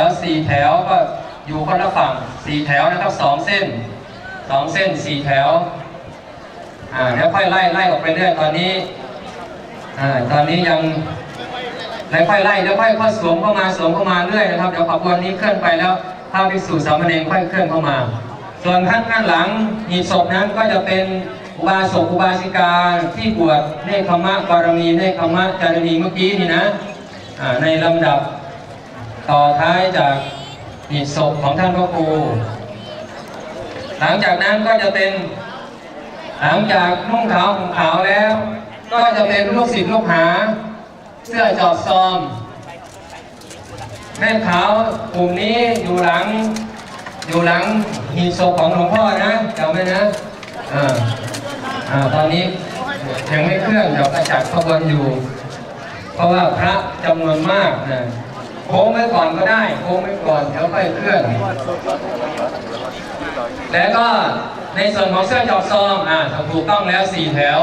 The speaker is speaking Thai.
แล้วสี่แถวก็อยู่คนละฝั่งสี่แถวนะครับสองเส้นสองเส้นสี่แถวอ่าแล้วค่อยไล่ไล่ออกไปเรื่อยตอนนี้อ่าตอนนี้ยังแล้วค่อยไล่แล้วค่อยค่อยสวมเข้ามาสวมเข้ามาเรื่อยนะครับเดี๋ยวขบวนนี้เคลื่อนไปแล้วพระภิกษุสามเณรค่อยเคลื่อนเข้ามา ส่วนข้างข้างหลังหีบศพนั้นก็จะเป็นอุบาสกอุบาสิกาที่บวชเนคขมะบารมีเนคขมะจารณีเมื่อกี้นี่นะอ่าในลำดับ ต่อท้ายจากหีบศพของท่านพระครู หลังจากนั้นก็จะเป็นหลังจากนุ่งขาวห่มขาวแล้ว ก็จะเป็นลูกศิษย์ลูกหา เสื้อจอดซอมแม่ขาวกลุ่มนี้อยู่หลังอยู่หลังหีบศพของหลวงพ่อนะจำไว้นะอ่าอ่าตอนนี้ยังไม่เคลื่อนเดี๋ยวกระจัดขบวนอยู่ เพราะว่าพระจำนวนมากนะ โค้งไว้ก่อนก็ได้โค้งไว้ก่อนเดี๋ยวค่อยเคลื่อน แล้วก็ในส่วนของเสื้อจอกซองอ่าถูกต้องแล้วสี่แถว